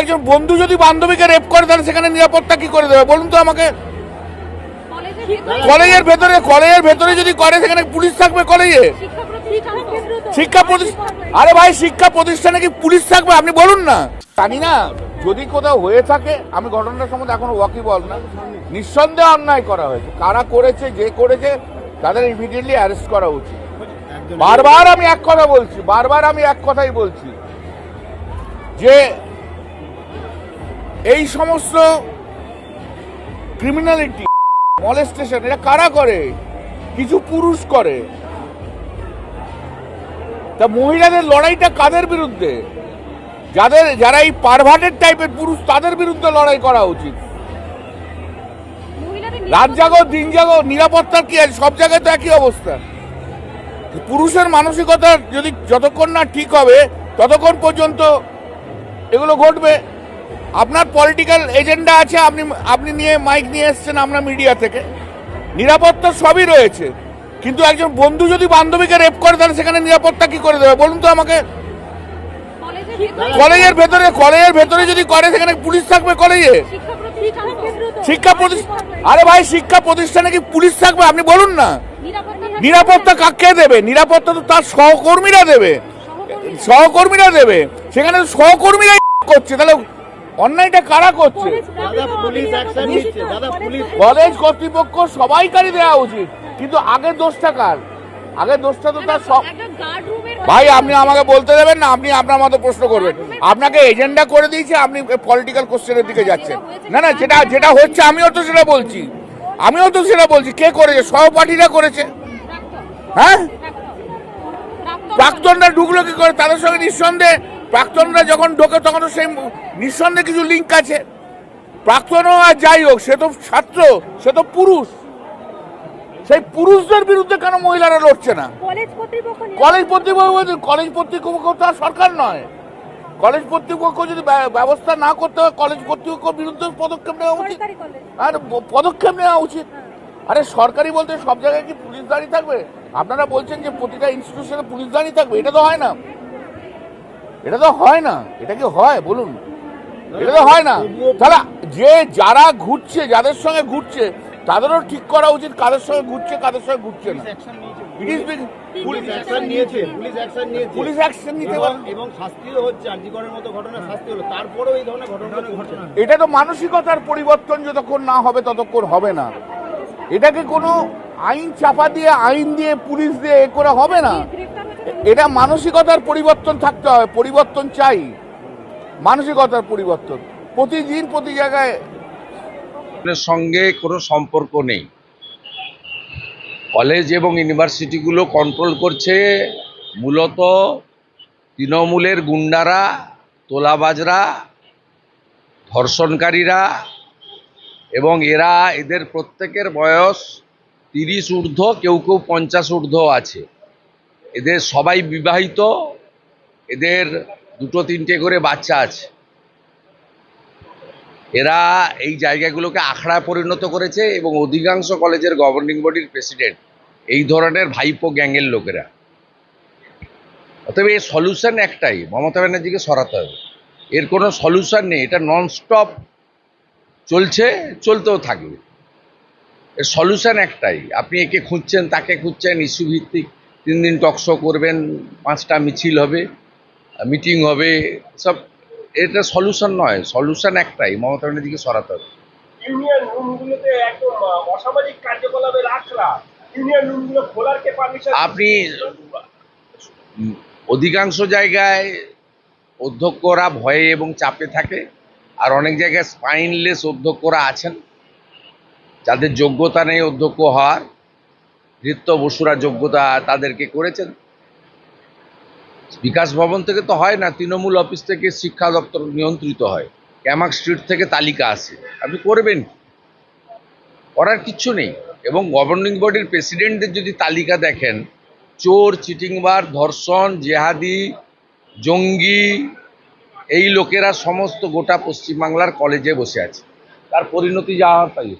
একজন বন্ধু যদি বান্ধবীকে রেপ করে তাহলে সেখানে নিরাপত্তা কি করে দেবে? বলুন তো আমাকে। কলেজের ভেতরে কলেজের ভেতরে যদি করে সেখানে পুলিশ থাকবে কলেজে? শিক্ষা প্রতিষ্ঠান আরে ভাই শিক্ষা প্রতিষ্ঠানে কি পুলিশ থাকবে? আপনি বলুন না। জানি না যদি কোথাও হয়ে থাকে আমি ঘটনাটা সম্বন্ধে এখনও ওয়াকিবল না। নিঃসন্দেহে অন্যায় করা হয়েছে। কারা করেছে যে করেছে তাদের ইমিডিয়েটলি অ্যারেস্ট করা উচিত। বারবার আমি এক কথা বলছি বারবার আমি এক কথাই বলছি যে এই সমস্ত ক্রিমিনালিটি মলেস্টেশন এটা কারা করে? কিছু পুরুষ করে। তা মহিলাদের লড়াইটা কাদের বিরুদ্ধে? যাদের যারা এই পারভার্টেড টাইপের পুরুষ তাদের বিরুদ্ধে লড়াই করা উচিত। রাত জাগো দিন জাগো নিরাপত্তার কি আছে? সব জায়গায় তো একই অবস্থা। পুরুষের মানসিকতা যদি যতক্ষণ না ঠিক হবে ততক্ষণ পর্যন্ত এগুলো ঘটবে। আপনার পলিটিক্যাল এজেন্ডা আছে আপনি আপনি নিয়ে মাইক নিয়ে এসছেন আমরা মিডিয়া থেকে। নিরাপত্তা সবই রয়েছে। কিন্তু একজন বন্ধু যদি বান্ধবীকে রেপ করে তাহলে সেখানে নিরাপত্তা কি করে দেবে? বলুন তো আমাকে। কলেজের ভেতরে কলেজের ভেতরে যদি করে সেখানে পুলিশ থাকবে কলেজে? শিক্ষা প্রতিষ্ঠান আরে ভাই শিক্ষা প্রতিষ্ঠানে কি পুলিশ থাকবে? আপনি বলুন না। নিরাপত্তা কাকে দেবে? নিরাপত্তা তো তার সহকর্মীরা দেবে। সহকর্মীরা দেবে। সেখানে তো সহকর্মীরাই করছে। তাহলে অন্যায়টা কারা করছে? পুলিশ অ্যাকশন নিচ্ছে দাদা পুলিশ কলেজ কর্তৃপক্ষ সবাইকারই দেওয়া উচিত কিন্তু আগের দোষটা কার? আগে দোষটা তো তার সব ভাই আপনি আমাকে বলতে দেবেন না আপনি আপনার মতো প্রশ্ন করবেন। আপনাকে এজেন্ডা করে দিয়েছে আপনি পলিটিক্যাল কোশ্চেনের দিকে যাচ্ছেন। না না যেটা যেটা হচ্ছে আমিও তো সেটা বলছি। আমিও তো সেটা বলছি। কে করেছে? সহপাঠীরা করেছে। হ্যাঁ? প্রাক্তনরা ঢুকলো কি করে? তাদের সঙ্গে নিঃসন্দেহে প্রাক্তনরা যখন ঢোকে তখন সেই নিঃসন্দেহে কিছু লিঙ্ক আছে। প্রাক্তনও আর যাই হোক সে তো ছাত্র সে তো পুরুষ। সেই পুরুষদের বিরুদ্ধে কেন মহিলারা লড়ছে না? কলেজ কর্তৃপক্ষ কলেজ কর্তৃপক্ষ কলেজ কর্তৃপক্ষ তো আর সরকার নয়। কলেজ কর্তৃপক্ষ যদি ব্য- ব্যবস্থা না করতে হয় কলেজ কর্তৃপক্ষের বিরুদ্ধে পদক্ষেপ নেওয়া উচিত। আর পদক্ষেপ নেওয়া উচিত। আরে সরকারি বলতে সব জায়গায় কি পুলিশ দাঁড়িয়ে থাকবে? আপনারা বলছেন যে প্রতিটা ইনস্টিটিউশনে পুলিশ দাঁড়িয়ে থাকবে এটা তো হয় না। এটা তো হয় না। এটা কি হয়? বলুন। এটা তো হয় না। তাহলে যে যারা ঘুরছে যাদের সঙ্গে ঘুরছে তাদেরও ঠিক করা উচিত কাদের সঙ্গে ঘুরছে কাদের সঙ্গে ঘুরছে না। পুলিশ অ্যাকশন নিয়েছে। পুলিশ অ্যাকশন নিয়েছে। পুলিশ অ্যাকশন নিতে পারে। এবং- এবং শাস্তিও হচ্ছে। আর্জিকরের মতো ঘটনা শাস্তি হলো। তারপরেও এই ধরনের ঘটনা ঘটছে। এটা তো মানসিকতার পরিবর্তন যতক্ষণ না হবে ততক্ষণ হবে না। এটাকে কোনো আইন চাপা দিয়ে আইন দিয়ে পুলিশ দিয়ে এ করে হবে না। এটা মানসিকতার পরিবর্তন থাকতে হবে, পরিবর্তন চাই। মানসিকতার পরিবর্তন। প্রতিদিন প্রতি জায়গায় সঙ্গে কোনো সম্পর্ক নেই। কলেজ এবং ইউনিভার্সিটিগুলো কন্ট্রোল করছে মূলত তৃণমূলের গুন্ডারা, তোলাবাজরা, ধর্ষণকারীরা, এবং এরা এদের প্রত্যেকের বয়স তিরিশ ঊর্ধ্ব, কেউ কেউ পঞ্চাশ ঊর্ধ্ব আছে। এদের সবাই বিবাহিত, এদের দুটো তিনটে করে বাচ্চা আছে। এরা এই জায়গাগুলোকে আখড়ায় পরিণত করেছে এবং অধিকাংশ কলেজের গভর্নিং বডির প্রেসিডেন্ট এই ধরনের ভাইপো গ্যাংয়ের লোকেরা। অতএব এর সলিউশন একটাই, মমতা ব্যানার্জিকে সরাতে হবে। এর কোনো সলিউশন নেই, এটা ননস্টপ চলছে, চলতেও থাকবে। এর সলিউশন একটাই, আপনি একে খুঁজছেন, তাকে খুঁজছেন ইস্যু ভিত্তিক তিন দিন টকশো করবেন পাঁচটা মিছিল হবে মিটিং হবে সব এটা সলিউশন নয় সলিউশন একটাই মমতা ব্যানার্জিকে সরাতে হবে। ইউনিয়ন রুমগুলোতে একদম অসামাজিক কার্যকলাপের আখড়া ইউনিয়ন রুমগুলো খোলার কে পারমিশন আপনি অধিকাংশ জায়গায় অধ্যক্ষরা ভয়ে এবং চাপে থাকে আর অনেক জায়গায় স্পাইনলেস অধ্যক্ষরা আছেন। যাদের যোগ্যতা নেই অধ্যক্ষ হওয়ার নৃত্য বসুরা যোগ্যতা তাদেরকে করেছেন। বিকাশ ভবন থেকে তো হয় না, তৃণমূল অফিস থেকে শিক্ষা দপ্তর নিয়ন্ত্রিত হয়। ক্যামাক স্ট্রিট থেকে তালিকা আসে। আপনি করবেন করার কিচ্ছু নেই। এবং গভর্নিং বডির প্রেসিডেন্টদের যদি তালিকা দেখেন, চোর চিটিংবার ধর্ষণ, জেহাদি, জঙ্গি, এই লোকেরা সমস্ত গোটা পশ্চিমবাংলার কলেজে বসে আছে। তার পরিণতি যা হওয়ার তাই।